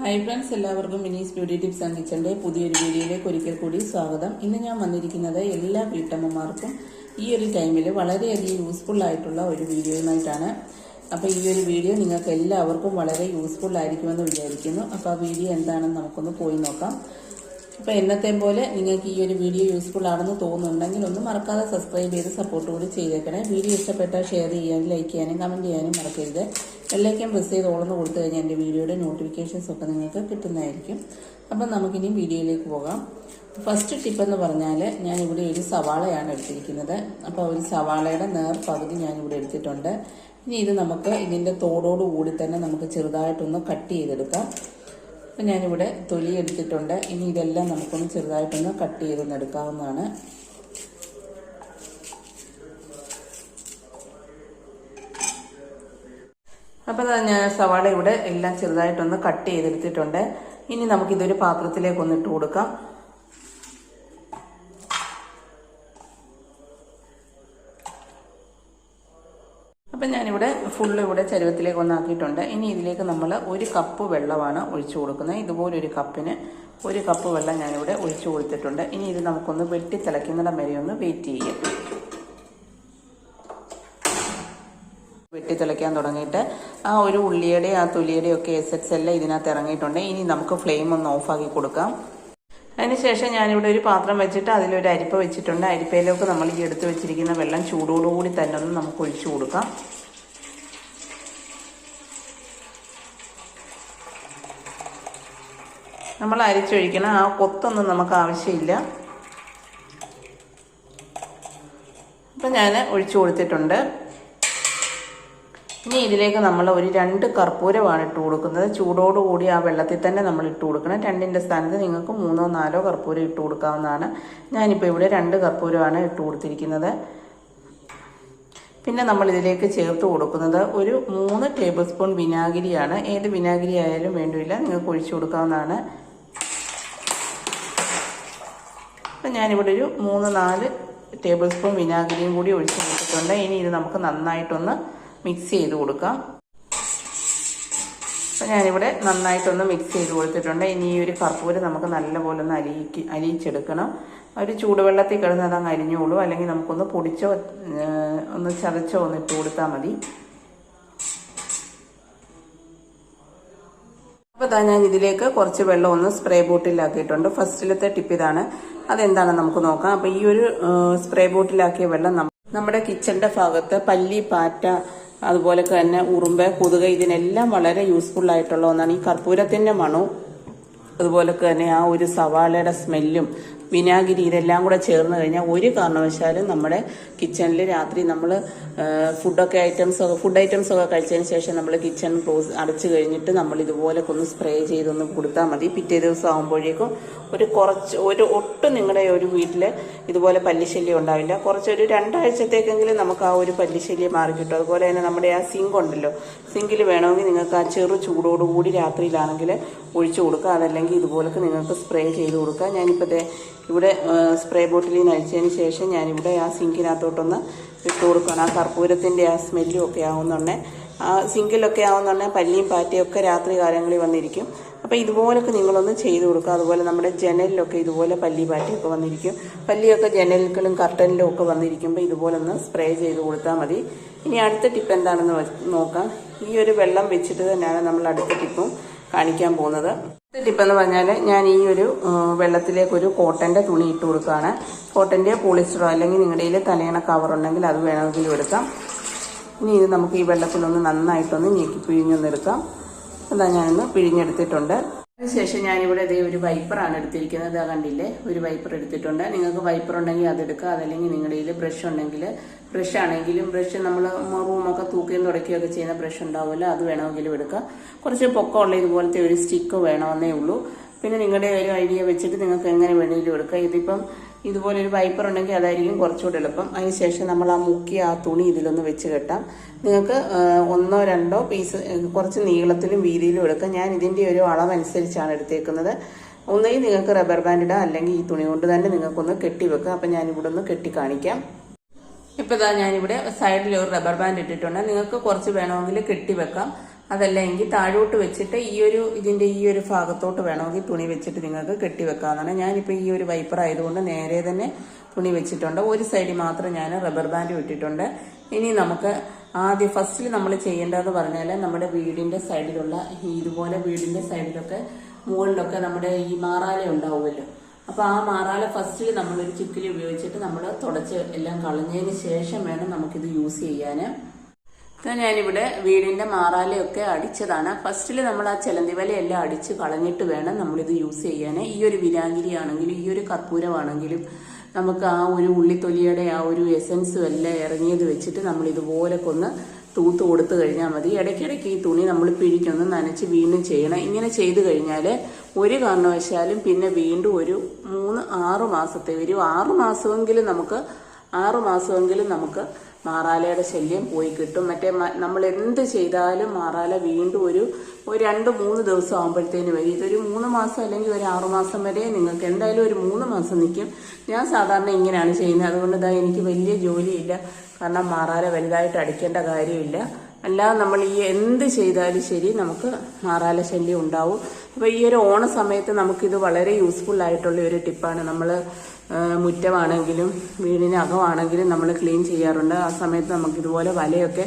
Hi friends എല്ലാവർക്കും Mini's beauty tips and കിച്ചന്റെ പുതിയൊരു വീഡിയോയിലേക്ക് ഒരിക്കൽ കൂടി സ്വാഗതം. ഇന്ന് ഞാൻ വന്നിരിക്കുന്നത് എല്ലാ വീട്ടമ്മമാർക്കും ഈ ഒരു ടൈമിൽ വളരെയധികം യൂസ്ഫുൾ ആയിട്ടുള്ള ഒരു വീഡിയോയുമായിട്ടാണ്. അപ്പോൾ ഈ ഒരു വീഡിയോ നിങ്ങൾക്ക് എല്ലാവർക്കും വളരെ യൂസ്ഫുൾ ആയിരിക്കുമെന്ന് വിചാരിക്കുന്നു. അപ്പോൾ ആ വീഡിയോ എന്താണെന്ന് നമുക്കൊന്ന് പോയി നോക്കാം. അപ്പോൾ എന്നത്തെ പോലെ നിങ്ങൾക്ക് ഈ ഒരു വീഡിയോ യൂസ്ഫുൾ ആണെന്ന് തോന്നുന്നുണ്ടെങ്കിൽ ഒന്ന് മറക്കാതെ സബ്സ്ക്രൈബ് ചെയ്ത് സപ്പോർട്ട് കൂടി ചെയ്തേക്കണേ. വീഡിയോ ഇഷ്ടപ്പെട്ടാൽ ഷെയർ ചെയ്യാനും ലൈക്ക് ചെയ്യാനും കമന്റ് ചെയ്യാനും മറക്കരുത്. എല്ലാവർക്കും പ്രസ് ചെയ്ത് ഓളന്ന് കൊടുത്തു കഴിഞ്ഞാൽ എന്റെ വീഡിയോയുടെ നോട്ടിഫിക്കേഷൻസ് ഒക്കെ നിങ്ങൾക്ക് കിട്ടുന്നതായിരിക്കും. അപ്പം നമുക്കിനി വീഡിയോയിലേക്ക് പോകാം. ഫസ്റ്റ് ടിപ്പ് എന്ന് പറഞ്ഞാൽ ഞാനിവിടെ ഒരു സവാളയാണ് എടുത്തിരിക്കുന്നത്. അപ്പോൾ ഒരു സവാളയുടെ നേർ പകുതി ഞാനിവിടെ എടുത്തിട്ടുണ്ട്. ഇനി ഇത് നമുക്ക് ഇതിന്റെ തോടോട് കൂടി തന്നെ നമുക്ക് ചെറുതായിട്ടൊന്ന് കട്ട് ചെയ്തെടുക്കാം. അപ്പം ഞാനിവിടെ തൊലി എടുത്തിട്ടുണ്ട്. ഇനി ഇതെല്ലാം നമുക്കൊന്ന് ചെറുതായിട്ടൊന്ന് കട്ട് ചെയ്തൊന്ന് എടുക്കാവുന്നതാണ്. അപ്പോൾ ഞാൻ സവാള ഇവിടെ എല്ലാം ചെറുതായിട്ടൊന്ന് കട്ട് ചെയ്തെടുത്തിട്ടുണ്ട്. ഇനി നമുക്കിതൊരു പാത്രത്തിലേക്ക് ഒന്ന് ഇട്ട് കൊടുക്കാം. അപ്പം ഞാനിവിടെ ഫുള്ള് ഇവിടെ ചരുവത്തിലേക്ക് ഒന്നാക്കിയിട്ടുണ്ട് ഇനി ഇതിലേക്ക് നമ്മൾ ഒരു കപ്പ് വെള്ളമാണ് ഒഴിച്ചു കൊടുക്കുന്നത്. ഇതുപോലൊരു കപ്പിന് ഒരു കപ്പ് വെള്ളം ഞാനിവിടെ ഒഴിച്ചു കൊടുത്തിട്ടുണ്ട്. ഇനി ഇത് നമുക്കൊന്ന് വെട്ടി തിളയ്ക്കുന്നിടം വരെ ഒന്ന് വെയിറ്റ് ചെയ്യാം. വെട്ടി തിളയ്ക്കാൻ തുടങ്ങിയിട്ട് ആ ഒരു ഉള്ളിയുടെ ആ തൊലിയുടെ ഒക്കെ എസെറ്റ്സ് എല്ലാം ഇതിനകത്ത് ഇറങ്ങിയിട്ടുണ്ട്. ഇനി നമുക്ക് ഫ്ലെയിം ഒന്ന് ഓഫാക്കി കൊടുക്കാം. അതിനുശേഷം ഞാനിവിടെ ഒരു പാത്രം വെച്ചിട്ട് അതിലൊരു അരിപ്പ വെച്ചിട്ടുണ്ട്. അരിപ്പയിലേക്ക് നമ്മൾ ഈ എടുത്ത് വെച്ചിരിക്കുന്ന വെള്ളം ചൂടോടുകൂടി തന്നെ ഒന്ന് നമുക്ക് ഒഴിച്ചു കൊടുക്കാം. നമ്മൾ അരിച്ചൊഴിക്കണം. ആ കൊത്തൊന്നും നമുക്ക് ആവശ്യമില്ല. അപ്പം ഞാൻ ഒഴിച്ചു കൊടുത്തിട്ടുണ്ട്. ഇനി ഇതിലേക്ക് നമ്മൾ ഒരു രണ്ട് കർപ്പൂരമാണ് ഇട്ട് കൊടുക്കുന്നത്. ചൂടോടുകൂടി ആ വെള്ളത്തിൽ തന്നെ നമ്മൾ ഇട്ട് കൊടുക്കണം. രണ്ടിന്റെ സ്ഥാനത്ത് നിങ്ങൾക്ക് മൂന്നോ നാലോ കർപ്പൂരം ഇട്ട് കൊടുക്കാവുന്നതാണ്. ഞാനിപ്പോൾ ഇവിടെ രണ്ട് കർപ്പൂരമാണ് ഇട്ട് കൊടുത്തിരിക്കുന്നത്. പിന്നെ നമ്മൾ ഇതിലേക്ക് ചേർത്ത് കൊടുക്കുന്നത് ഒരു മൂന്ന് ടേബിൾ സ്പൂൺ വിനാഗിരിയാണ്. ഏത് വിനാഗിരി ആയാലും വേണ്ടിയില്ല നിങ്ങൾക്ക് ഒഴിച്ചു കൊടുക്കാവുന്നതാണ്. അപ്പം ഞാനിവിടെ ഒരു മൂന്ന് നാല് ടേബിൾ സ്പൂൺ വിനാഗിരിയും കൂടി ഒഴിച്ചു കൊടുത്തിട്ടുണ്ട്. ഇനി ഇത് നമുക്ക് നന്നായിട്ടൊന്ന് മിക്സ് ചെയ്ത് കൊടുക്കാം. അപ്പം ഞാനിവിടെ നന്നായിട്ടൊന്ന് മിക്സ് ചെയ്ത് കൊടുത്തിട്ടുണ്ട്. ഇനി ഈ ഒരു കർപ്പൂരം നമുക്ക് നല്ലപോലെ ഒന്ന് അലിയിക്ക് അലിയിച്ചെടുക്കണം ഒരു ചൂടുവെള്ളത്തിൽ കിടന്ന് അത് അങ്ങ് അരിഞ്ഞോളൂ. അല്ലെങ്കിൽ നമുക്കൊന്ന് പൊടിച്ചോ ഒന്ന് ചതച്ചോ ഒന്ന് ഇട്ട് കൊടുത്താൽ മതി. അപ്പോൾ ഇതാ ഞാൻ ഇതിലേക്ക് കുറച്ച് വെള്ളം ഒന്ന് സ്പ്രേ ബോട്ടിലാക്കിയിട്ടുണ്ട്. ഫസ്റ്റിലത്തെ ടിപ്പ് ഇതാണ്. അതെന്താണെന്ന് നമുക്ക് നോക്കാം. അപ്പോൾ ഈ ഒരു സ്പ്രേ ബോട്ടിലാക്കിയ വെള്ളം നമ്മുടെ കിച്ചണിന്റെ ഭാഗത്ത് പല്ലി പാറ്റ അതുപോലെ തന്നെ ഉറുമ്പ് കൊതുക് ഇതിനെല്ലാം വളരെ യൂസ്ഫുൾ ആയിട്ടുള്ള ഒന്നാണ്. ഈ കർപ്പൂരത്തിന്റെ മണവും അതുപോലെ തന്നെ ആ ഒരു സവാളയുടെ സ്മെല്ലും വിനാഗിരി ഇതെല്ലാം കൂടെ ചേർന്ന് കഴിഞ്ഞാൽ ഒരു കാരണവശാലും നമ്മുടെ കിച്ചണിൽ രാത്രി നമ്മൾ ഫുഡൊക്കെ ഐറ്റംസ് ഒക്കെ ഫുഡ് ഐറ്റംസ് ഒക്കെ കഴിച്ചതിന് ശേഷം നമ്മൾ കിച്ചൺ ക്ലോസ് അടച്ചു കഴിഞ്ഞിട്ട് നമ്മൾ ഇതുപോലൊക്കെ ഒന്ന് സ്പ്രേ ചെയ്തൊന്ന് കൊടുത്താൽ മതി. പിറ്റേ ദിവസം ആകുമ്പോഴേക്കും ഒരു കുറച്ച് ഒരു ഒട്ടും നിങ്ങളുടെ ഒരു വീട്ടിൽ ഇതുപോലെ പല്ലിശല്യം ഉണ്ടാവില്ല. കുറച്ചൊരു രണ്ടാഴ്ചത്തേക്കെങ്കിലും നമുക്ക് ആ ഒരു പല്ലിശല്യം മാറി കിട്ടും. അതുപോലെ തന്നെ നമ്മുടെ ആ സിങ്ക് ഉണ്ടല്ലോ സിങ്കിൽ വേണമെങ്കിൽ നിങ്ങൾക്ക് ആ ചെറു ചൂടോടുകൂടി രാത്രിയിലാണെങ്കിൽ ഒഴിച്ചു കൊടുക്കുക അതല്ലെങ്കിൽ ഇതുപോലൊക്കെ നിങ്ങൾക്ക് സ്പ്രേ ചെയ്ത് കൊടുക്കുക ഞാനിപ്പോൾ ഇവിടെ സ്പ്രേ ബോട്ടിലിൽ നിന്ന് അഴിച്ചതിന് ശേഷം ഞാനിവിടെ ആ സിങ്കിനകത്തോട്ടൊന്ന് ഇട്ട് കൊടുക്കണം. ആ കർപ്പൂരത്തിന്റെ ആ സ്മെല്ലും ഒക്കെ ആവുന്നുണ്ടെ ആ സിങ്കിലൊക്കെ ആവുന്നുണ്ടെങ്കിൽ പല്ലിയും പാറ്റയും ഒക്കെ രാത്രി കാലങ്ങളിൽ വന്നിരിക്കും. അപ്പോൾ ഇതുപോലൊക്കെ നിങ്ങളൊന്ന് ചെയ്ത് കൊടുക്കുക. അതുപോലെ നമ്മുടെ ജനലിലൊക്കെ ഇതുപോലെ പല്ലി പാറ്റിയൊക്കെ വന്നിരിക്കും. പല്ലിയൊക്കെ ജനലുകളും കർട്ടനിലും ഒക്കെ വന്നിരിക്കുമ്പോൾ ഇതുപോലെ ഒന്ന് സ്പ്രേ ചെയ്ത് കൊടുത്താൽ മതി. ഇനി അടുത്ത ടിപ്പ് എന്താണെന്ന് നോക്കാം. ഈ ഒരു വെള്ളം വെച്ചിട്ട് തന്നെയാണ് നമ്മൾ അടുത്ത ടിപ്പും കാണിക്കാൻ പോകുന്നത്. അടുത്ത ടിപ്പ് എന്ന് പറഞ്ഞാൽ ഞാൻ ഈ ഒരു വെള്ളത്തിലേക്ക് ഒരു കോട്ടന്റെ തുണി ഇട്ട് കൊടുക്കുകയാണ്. കോട്ടന്റെ പോളിസ്റ്ററോ അല്ലെങ്കിൽ നിങ്ങളുടെ കയ്യിൽ തലയണ കവർ ഉണ്ടെങ്കിൽ അത് വേണമെങ്കിലും എടുക്കാം. ഇനി ഇത് നമുക്ക് ഈ വെള്ളത്തിലൊന്ന് നന്നായിട്ടൊന്ന് ഞെക്കി പിഴിഞ്ഞൊന്നെടുക്കാം എന്താ ഞാനൊന്ന് പിഴിഞ്ഞെടുത്തിട്ടുണ്ട്. അതിനുശേഷം ഞാനിവിടെ ഇതേ ഒരു വൈപ്പറാണ് എടുത്തിരിക്കുന്നത്. ഇതാ കണ്ടില്ലേ? ഒരു വൈപ്പർ എടുത്തിട്ടുണ്ട്. നിങ്ങൾക്ക് വൈപ്പർ ഉണ്ടെങ്കിൽ അതെടുക്കുക അതല്ലെങ്കിൽ നിങ്ങളുടെ കയ്യിൽ ബ്രഷ് ഉണ്ടെങ്കിൽ ബ്രഷ് ആണെങ്കിലും ബ്രഷ് നമ്മൾ റൂമൊക്കെ തൂക്കുകയും തുടയ്ക്കുകയൊക്കെ ചെയ്യുന്ന ബ്രഷ് ഉണ്ടാവുമല്ലോ. അത് വേണമെങ്കിലും എടുക്കുക. കുറച്ച് പൊക്കമുള്ള ഇതുപോലത്തെ ഒരു സ്റ്റിക്ക് വേണമെന്നേ ഉള്ളൂ. പിന്നെ നിങ്ങളുടെ ഒരു ഐഡിയ വെച്ചിട്ട് നിങ്ങൾക്ക് എങ്ങനെ വേണമെങ്കിലും എടുക്കാം. ഇതിപ്പം ഇതുപോലെ ഒരു വൈപ്പർ ഉണ്ടെങ്കിൽ അതായിരിക്കും കുറച്ചുകൂടെ എളുപ്പം. അതിനുശേഷം നമ്മൾ ആ മുക്കി ആ തുണി ഇതിലൊന്ന് വെച്ച് കെട്ടാം. നിങ്ങൾക്ക് ഒന്നോ രണ്ടോ പീസ് കുറച്ച് നീളത്തിലും വീതിയിലും എടുക്കാം. ഞാൻ ഇതിന്റെ ഒരു അളവനുസരിച്ചാണ് എടുത്തേക്കുന്നത്. ഒന്നുകിൽ നിങ്ങൾക്ക് റബ്ബർ ബാൻഡ് ഇടാം അല്ലെങ്കിൽ ഈ തുണി കൊണ്ട് തന്നെ നിങ്ങൾക്കൊന്ന് കെട്ടി വെക്കാം. അപ്പം ഞാനിവിടെ ഒന്ന് കെട്ടി കാണിക്കാം. ഇപ്പോൾ ഇതാ ഞാനിവിടെ സൈഡിൽ ഒരു റബ്ബർ ബാൻഡ് ഇട്ടിട്ടുണ്ട്. നിങ്ങൾക്ക് കുറച്ച് വേണമെങ്കിൽ കെട്ടി വെക്കാം. അതല്ല എങ്കിൽ താഴോട്ട് വെച്ചിട്ട് ഈ ഒരു ഇതിന്റെ ഈ ഒരു ഭാഗത്തോട്ട് വേണമെങ്കിൽ തുണി വെച്ചിട്ട് നിങ്ങൾക്ക് കെട്ടി കെട്ടിവെക്കാവുന്നതാണ്. ഞാനിപ്പോൾ ഈ ഒരു വൈപ്പർ ആയതുകൊണ്ട് നേരെ തന്നെ തുണി വെച്ചിട്ടുണ്ട്. ഒരു സൈഡിൽ മാത്രം ഞാൻ റബ്ബർ ബാൻഡ് വിട്ടിട്ടുണ്ട് ഇനി നമുക്ക് ആദ്യം ഫസ്റ്റിൽ നമ്മൾ ചെയ്യേണ്ടതെന്ന് പറഞ്ഞാൽ നമ്മുടെ വീടിന്റെ സൈഡിലുള്ള ഇതുപോലെ വീടിന്റെ സൈഡിലൊക്കെ മുകളിലൊക്കെ നമ്മുടെ ഈ മാറാല ഉണ്ടാവുമല്ലോ. അപ്പോൾ ആ മാറാല ഫസ്റ്റിൽ നമ്മളൊരു ചിക്കിലി ഉപയോഗിച്ചിട്ട് നമ്മൾ തുടച്ച് എല്ലാം കളഞ്ഞതിന് ശേഷം വേണം നമുക്കിത് യൂസ് ചെയ്യാൻ ഇപ്പൊ ഞാനിവിടെ വീടിന്റെ മാറാലയൊക്കെ അടിച്ചതാണ്. ഫസ്റ്റിൽ നമ്മൾ ആ ചെലന്തി വലയെല്ലാം അടിച്ച് കളഞ്ഞിട്ട് വേണം നമ്മളിത് യൂസ് ചെയ്യാൻ ഈ ഒരു വിരാഗിരി ആണെങ്കിലും ഈ ഒരു കർപ്പൂരമാണെങ്കിലും നമുക്ക് ആ ഒരു ഉള്ളിത്തൊലിയുടെ ആ ഒരു എസൻസും എല്ലാം ഇറങ്ങിയത് വെച്ചിട്ട് നമ്മൾ ഇതുപോലെ ഒന്ന് തൂത്ത് കൊടുത്തു കഴിഞ്ഞാൽ മതി. ഇടയ്ക്കിടയ്ക്ക് ഈ തുണി നമ്മൾ പിഴിക്കൊന്ന് നനച്ച് വീണ്ടും ചെയ്യണം. ഇങ്ങനെ ചെയ്തു കഴിഞ്ഞാൽ ഒരു കാരണവശാലും പിന്നെ വീണ്ടും ഒരു മൂന്ന് ആറ് മാസത്തെ ഒരു ആറ് മാസമെങ്കിലും നമുക്ക് ആറ് മാസമെങ്കിലും നമുക്ക് മാറാലയുടെ ശല്യം പോയി കിട്ടും. മറ്റേ നമ്മൾ എന്ത് ചെയ്താലും മാറാല വീണ്ടും ഒരു ഒരു രണ്ട് മൂന്ന് ദിവസം ആകുമ്പോഴത്തേന് വരും. ഇതൊരു മൂന്ന് മാസം അല്ലെങ്കിൽ ഒരു ആറു മാസം വരെ നിങ്ങൾക്ക് എന്തായാലും ഒരു മൂന്ന് മാസം നിൽക്കും. ഞാൻ സാധാരണ ഇങ്ങനെയാണ് ചെയ്യുന്നത്. അതുകൊണ്ട് ഇതാ എനിക്ക് വലിയ ജോലിയില്ല. കാരണം മാറാല വലുതായിട്ട് അടിക്കേണ്ട കാര്യമില്ല. അല്ലാതെ നമ്മൾ ഈ എന്ത് ചെയ്താലും ശരി നമുക്ക് മാറാല ശല്യം ഉണ്ടാവും. അപ്പോൾ ഈ ഒരു ഓണ സമയത്ത് നമുക്കിത് വളരെ യൂസ്ഫുൾ ആയിട്ടുള്ള ഒരു ടിപ്പാണ് നമ്മൾ മുറ്റമാണെങ്കിലും വീടിനകമാണെങ്കിലും നമ്മൾ ക്ലീൻ ചെയ്യാറുണ്ട്. ആ സമയത്ത് നമുക്ക് ഇതുപോലെ വലയൊക്കെ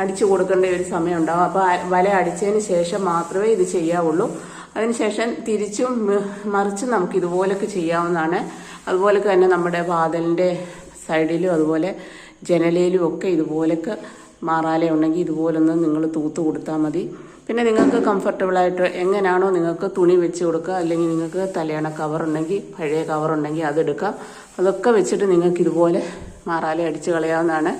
അടിച്ചു കൊടുക്കേണ്ട ഒരു സമയം ഉണ്ടാവും അപ്പോൾ വല അടിച്ചതിന് ശേഷം മാത്രമേ ഇത് ചെയ്യാവുള്ളൂ. അതിനുശേഷം തിരിച്ചും മറിച്ച് നമുക്ക് ഇതുപോലൊക്കെ ചെയ്യാവുന്നതാണ്. അതുപോലൊക്കെ തന്നെ നമ്മുടെ വാതിലിന്റെ സൈഡിലും അതുപോലെ ജനലയിലും ഒക്കെ ഇതുപോലൊക്കെ മാറാലേ ഉണ്ടെങ്കിൽ ഇതുപോലൊന്ന് നിങ്ങൾ തൂത്ത് കൊടുത്താൽ മതി. പിന്നെ നിങ്ങൾക്ക് കംഫർട്ടബിളായിട്ട് എങ്ങനെയാണോ നിങ്ങൾക്ക് തുണി വെച്ച് കൊടുക്കുക അല്ലെങ്കിൽ നിങ്ങൾക്ക് തലയണ കവർ ഉണ്ടെങ്കിൽ പഴയ കവർ ഉണ്ടെങ്കിൽ അതെടുക്കാം അതൊക്കെ വെച്ചിട്ട് നിങ്ങൾക്ക് ഇതുപോലെ മാറാല അടിച്ച് കളയാവുന്നതാണ്.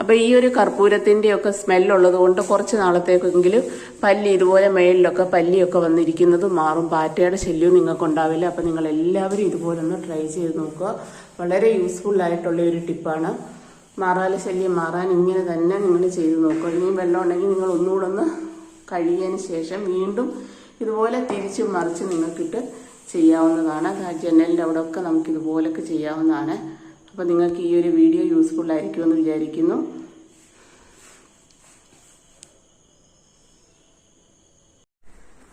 അപ്പോൾ ഈ ഒരു കർപ്പൂരത്തിന്റെയൊക്കെ സ്മെല്ലുള്ളത് കൊണ്ട് കുറച്ച് നാളത്തേക്കെങ്കിലും പല്ലി ഇതുപോലെ മേളിലൊക്കെ പല്ലിയൊക്കെ വന്നിരിക്കുന്നത് മാറും. പാറ്റയുടെ ശല്യവും നിങ്ങൾക്ക് ഉണ്ടാവില്ല അപ്പോൾ നിങ്ങൾ എല്ലാവരും ഇതുപോലെ ഒന്ന് ട്രൈ ചെയ്ത് നോക്കുക. വളരെ യൂസ്ഫുൾ ആയിട്ടുള്ള ഒരു ടിപ്പാണ് മാറാല ശല്യം മാറാൻ ഇങ്ങനെ തന്നെ നിങ്ങൾ ചെയ്ത് നോക്കുക. ഇനിയും വെള്ളം ഉണ്ടെങ്കിൽ നിങ്ങൾ ഒന്നുകൂടെ ഒന്ന് കഴിയതിന് ശേഷം വീണ്ടും ഇതുപോലെ തിരിച്ച് മറിച്ച് നിങ്ങൾക്കിട്ട് ചെയ്യാവുന്നതാണ്. ജനലിന്റെ അവിടെ ഒക്കെ നമുക്ക് ഇതുപോലൊക്കെ ചെയ്യാവുന്നതാണ്. അപ്പോൾ നിങ്ങൾക്ക് ഈ ഒരു വീഡിയോ യൂസ്ഫുൾ ആയിരിക്കുമെന്ന് വിചാരിക്കുന്നു.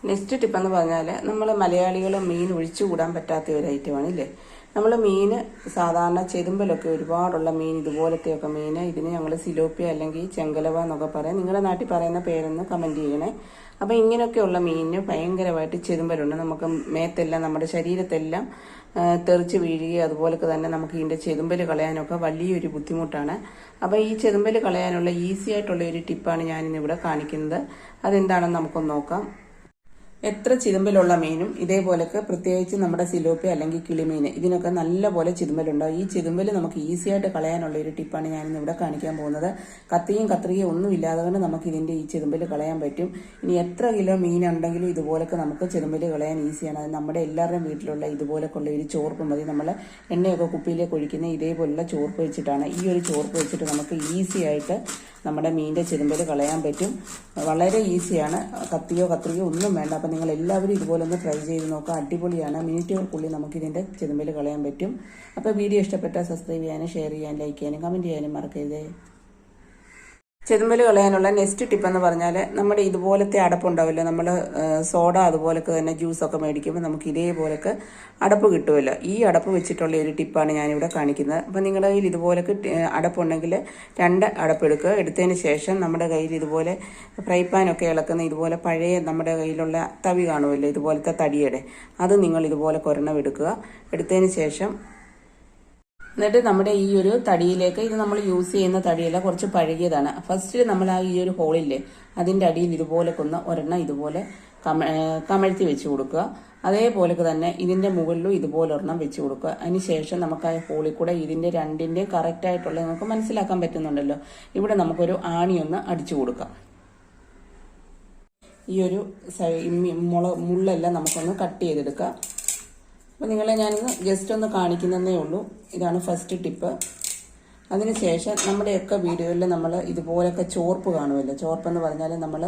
നെക്സ്റ്റ് ടിപ്പെന്ന് പറഞ്ഞാൽ നമ്മൾ മലയാളികൾ മീൻ ഒഴിച്ചു കൂടാൻ പറ്റാത്ത ഒരു ഐറ്റമാണ് ഇല്ലേ നമ്മൾ മീൻ സാധാരണ ചെതുമ്പലൊക്കെ ഒരുപാടുള്ള മീൻ ഇതുപോലത്തെയൊക്കെ മീൻ ഇതിന് ഞങ്ങൾ സിലോപ്പിയ അല്ലെങ്കിൽ ചെങ്കലവ എന്നൊക്കെ പറയാം. നിങ്ങളുടെ നാട്ടിൽ പറയുന്ന പേരൊന്ന് കമന്റ് ചെയ്യണേ. അപ്പോൾ ഇങ്ങനെയൊക്കെയുള്ള മീനിന് ഭയങ്കരമായിട്ട് ചെതുമ്പലുണ്ട്. നമുക്ക് മേത്തെല്ലാം നമ്മുടെ ശരീരത്തെല്ലാം തെറിച്ച് വീഴുകയും അതുപോലൊക്കെ തന്നെ നമുക്ക് ഇതിന്റെ ചെതുമ്പൽ കളയാനൊക്കെ വലിയൊരു ബുദ്ധിമുട്ടാണ്. അപ്പോൾ ഈ ചെതുമ്പൽ കളയാനുള്ള ഈസി ആയിട്ടുള്ള ഒരു ടിപ്പാണ് ഞാനിന്നിവിടെ കാണിക്കുന്നത്. അതെന്താണെന്ന് നമുക്കൊന്ന് നോക്കാം. എത്ര ചിതുമ്പലുള്ള മീനും ഇതേപോലൊക്കെ പ്രത്യേകിച്ച് നമ്മുടെ സിലോപ്പി അല്ലെങ്കിൽ കിളിമീൻ ഇതിനൊക്കെ നല്ലപോലെ ചിതുമ്പലുണ്ടാവും ഈ ചിതുമ്പൽ നമുക്ക് ഈസി ആയിട്ട് കളയാനുള്ള ഒരു ടിപ്പാണ് ഞാനിന്ന് ഇവിടെ കാണിക്കാൻ പോകുന്നത്. കത്തിയും കത്രികയും ഒന്നും ഇല്ലാതെ കൊണ്ട് നമുക്ക് ഇതിന്റെ ഈ ചിതുമ്പൽ കളയാൻ പറ്റും. ഇനി എത്ര കിലോ മീൻ ഉണ്ടെങ്കിലും ഇതുപോലൊക്കെ നമുക്ക് ചിതുമ്പൽ കളയാൻ ഈസിയാണ്. അത് നമ്മുടെ എല്ലാവരുടെയും വീട്ടിലുള്ള ഇതുപോലൊക്കെ ഉള്ള ഒരു ചോർപ്പ് മതി. നമ്മൾ എണ്ണയൊക്കെ കുപ്പിയിലേക്ക് ഒഴിക്കുന്ന ഇതേപോലുള്ള ചോർപ്പ് വെച്ചിട്ടാണ്. ഈ ഒരു ചോർപ്പ് വെച്ചിട്ട് നമുക്ക് ഈസി ആയിട്ട് നമ്മുടെ മീന്റെ ചെരുമ്പൽ കളയാൻ പറ്റും. വളരെ ഈസിയാണ്. കത്തിയോ കത്രിയോ ഒന്നും വേണ്ട. അപ്പം നിങ്ങൾ എല്ലാവരും ഇതുപോലെ ഒന്ന് ട്രൈ ചെയ്ത് നോക്കുക. അടിപൊളിയാണ്. മിനിറ്റുകൾക്കുള്ളിൽ നമുക്ക് ഇതിന്റെ ചെരുമ്പൽ കളയാൻ പറ്റും. അപ്പോൾ വീഡിയോ ഇഷ്ടപ്പെട്ടാൽ സബ്സ്ക്രൈബ് ചെയ്യാനും ഷെയർ ചെയ്യാനും ലൈക്ക് ചെയ്യാനും കമന്റ് ചെയ്യാനും മറക്കരുതേ. ചെതുമ്പൽ കളയാനുള്ള നെക്സ്റ്റ് ടിപ്പ് എന്ന് പറഞ്ഞാൽ നമ്മുടെ ഇതുപോലത്തെ അടപ്പുണ്ടാവില്ല. നമ്മൾ സോഡ അതുപോലൊക്കെ തന്നെ ജ്യൂസൊക്കെ മേടിക്കുമ്പോൾ നമുക്ക് ഇതേപോലൊക്കെ അടപ്പ് കിട്ടുമല്ലോ ഈ അടപ്പ് വെച്ചിട്ടുള്ള ഒരു ടിപ്പാണ് ഞാനിവിടെ കാണിക്കുന്നത്. അപ്പോൾ നിങ്ങളുടെ കയ്യിൽ ഇതുപോലൊക്കെ അടപ്പുണ്ടെങ്കിൽ രണ്ട് അടപ്പെടുക്കുക എടുത്തതിന് ശേഷം നമ്മുടെ കയ്യിൽ ഇതുപോലെ ഫ്രൈ പാനൊക്കെ ഇളക്കുന്ന ഇതുപോലെ പഴയ നമ്മുടെ കയ്യിലുള്ള തവി കാണുമല്ലോ ഇതുപോലത്തെ തടിയുടെ. അത് നിങ്ങൾ ഇതുപോലെ കൊരണം എടുക്കുക എടുത്തതിന് ശേഷം എന്നിട്ട് നമ്മുടെ ഈ ഒരു തടിയിലേക്ക് ഇത് നമ്മൾ യൂസ് ചെയ്യുന്ന തടിയല്ല കുറച്ച് പഴകിയതാണ്. ഫസ്റ്റ് നമ്മൾ ആ ഈ ഒരു ഹോളില്ലേ അതിന്റെ അടിയിൽ ഇതുപോലെ കൊന്ന് ഒരെണ്ണം ഇതുപോലെ കമഴ്ത്തി വെച്ച് കൊടുക്കുക. അതേപോലെ തന്നെ ഇതിന്റെ മുകളിലും ഇതുപോലെ ഒരെണ്ണം വെച്ച് കൊടുക്കുക. അതിനുശേഷം നമുക്ക് ആ ഹോളിൽ കൂടെ ഇതിന്റെ രണ്ടിന്റെയും കറക്റ്റ് ആയിട്ടുള്ളത് നമുക്ക് മനസ്സിലാക്കാൻ പറ്റുന്നുണ്ടല്ലോ. ഇവിടെ നമുക്കൊരു ആണിയൊന്ന് അടിച്ചു കൊടുക്കാം. ഈ ഒരു മുള മുള്ളെല്ലാം നമുക്കൊന്ന് കട്ട് ചെയ്തെടുക്കാം. അപ്പോൾ നിങ്ങളെ ഞാനിന്ന് ജസ്റ്റ് ഒന്ന് കാണിക്കുന്നതേ ഉള്ളൂ. ഇതാണ് ഫസ്റ്റ് ടിപ്പ് അതിനുശേഷം നമ്മുടെയൊക്കെ വീടുകളിൽ നമ്മൾ ഇതുപോലൊക്കെ ചോർപ്പ് കാണുമല്ലോ. ചോർപ്പെന്ന് പറഞ്ഞാൽ നമ്മൾ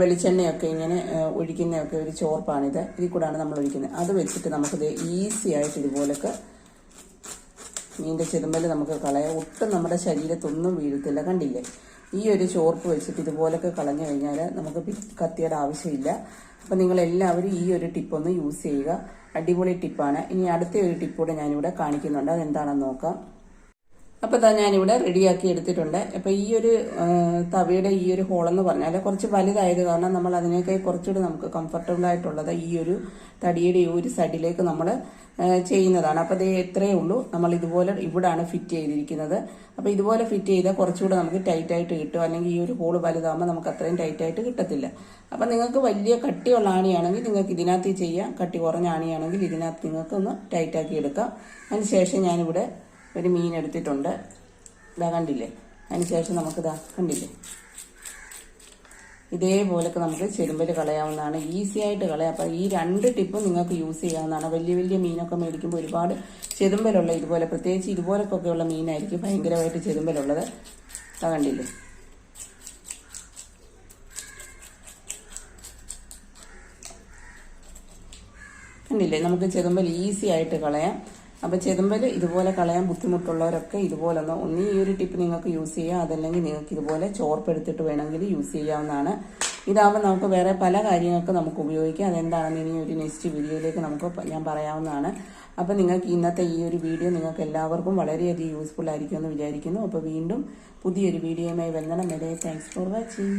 വെളിച്ചെണ്ണയൊക്കെ ഇങ്ങനെ ഒഴിക്കുന്നതൊക്കെ ഒരു ചോർപ്പാണിത്. ഇതിൽ കൂടാണ് നമ്മൾ ഒഴിക്കുന്നത്. അത് വെച്ചിട്ട് നമുക്കിത് ഈസി ആയിട്ട് ഇതുപോലൊക്കെ മീന്റെ ചെതുമ്പൽ നമുക്ക് കളയാം. ഒട്ടും നമ്മുടെ ശരീരത്തൊന്നും വീഴത്തില്ല. കണ്ടില്ലേ? ഈ ഒരു ചോർപ്പ് വെച്ചിട്ട് ഇതുപോലൊക്കെ കളഞ്ഞു കഴിഞ്ഞാൽ നമുക്ക് കത്തിയുടെ ആവശ്യമില്ല. അപ്പം നിങ്ങളെല്ലാവരും ഈ ഒരു ടിപ്പൊന്ന് യൂസ് ചെയ്യുക. അടിപൊളി ടിപ്പാണ്. ഇനി അടുത്ത ഒരു ടിപ്പ് കൂടെ ഞാനിവിടെ കാണിക്കുന്നുണ്ട്. അതെന്താണെന്ന് നോക്കാം. അപ്പോൾ ഇതാ ഞാനിവിടെ റെഡിയാക്കി എടുത്തിട്ടുണ്ട്. അപ്പോൾ ഈ ഒരു തവയുടെ ഈ ഒരു ഹോളെന്ന് പറഞ്ഞാൽ കുറച്ച് വലുതായത് കാരണം നമ്മൾ അതിനേക്കാൾ കുറച്ചുകൂടി നമുക്ക് കംഫർട്ടബിൾ ആയിട്ടുള്ളത് ഈ ഒരു തടിയുടെ ഈ ഒരു സൈഡിലേക്ക് നമ്മൾ ചെയ്യുന്നതാണ്. അപ്പോൾ ഇത് ഇത്രയേ ഉള്ളൂ. നമ്മൾ ഇതുപോലെ ഇവിടാണ് ഫിറ്റ് ചെയ്തിരിക്കുന്നത്. അപ്പോൾ ഇതുപോലെ ഫിറ്റ് ചെയ്താൽ കുറച്ചുകൂടെ നമുക്ക് ടൈറ്റായിട്ട് കിട്ടും. അല്ലെങ്കിൽ ഈ ഒരു ഹോൾ വലുതാകുമ്പോൾ നമുക്ക് അത്രയും ടൈറ്റ് ആയിട്ട് കിട്ടത്തില്ല. അപ്പം നിങ്ങൾക്ക് വലിയ കട്ടിയുള്ള ആണിയാണെങ്കിൽ നിങ്ങൾക്ക് ഇതിനകത്ത് ചെയ്യാം. കട്ടി കുറഞ്ഞ ആണിയാണെങ്കിൽ ഇതിനകത്ത് നിങ്ങൾക്ക് ഒന്ന് ടൈറ്റ് ആക്കി എടുക്കാം. അതിനുശേഷം ഞാനിവിടെ ഒരു മീൻ എടുത്തിട്ടുണ്ട്. ഇതാ കണ്ടില്ലേ? അതിനുശേഷം നമുക്കിതാ കണ്ടില്ലേ? ഇതേപോലൊക്കെ നമുക്ക് ചെരുമ്പൽ കളയാവുന്നതാണ്. ഈസി ആയിട്ട് കളയാം. അപ്പം ഈ രണ്ട് ടിപ്പും നിങ്ങൾക്ക് യൂസ് ചെയ്യാവുന്നതാണ്. വലിയ വലിയ മീനൊക്കെ മേടിക്കുമ്പോൾ ഒരുപാട് ചെതുമ്പലുള്ള ഇതുപോലെ പ്രത്യേകിച്ച് ഇതുപോലൊക്കെ ഉള്ള മീനായിരിക്കും ഭയങ്കരമായിട്ട് ചെതുമ്പലുള്ളത് ഇതാ കണ്ടില്ലേ? കണ്ടില്ലേ? നമുക്ക് ചെതുമ്പൽ ഈസി ആയിട്ട് കളയാം. അപ്പം ചെതുമ്പൽ ഇതുപോലെ കളയാൻ ബുദ്ധിമുട്ടുള്ളവരൊക്കെ ഇതുപോലെ ഒന്ന് ഒന്ന് ഈ ഒരു ടിപ്പ് നിങ്ങൾക്ക് യൂസ് ചെയ്യാം. അതല്ലെങ്കിൽ നിങ്ങൾക്ക് ഇതുപോലെ ചോർപ്പെടുത്തിട്ട് വേണമെങ്കിൽ യൂസ് ചെയ്യാവുന്നതാണ്. ഇതാകുമ്പോൾ നമുക്ക് വേറെ പല കാര്യങ്ങൾക്കും നമുക്ക് ഉപയോഗിക്കാം. അതെന്താണെന്ന് ഇനി ഒരു നെക്സ്റ്റ് വീഡിയോയിലേക്ക് നമുക്ക് ഞാൻ പറയാവുന്നതാണ്. അപ്പം നിങ്ങൾക്ക് ഇന്നത്തെ ഈ ഒരു വീഡിയോ നിങ്ങൾക്ക് എല്ലാവർക്കും വളരെയധികം യൂസ്ഫുൾ ആയിരിക്കുമെന്ന് വിചാരിക്കുന്നു. അപ്പോൾ വീണ്ടും പുതിയൊരു വീഡിയോയുമായി വരുന്നണം വരെ താങ്ക്സ് ഫോർ വാച്ചിങ്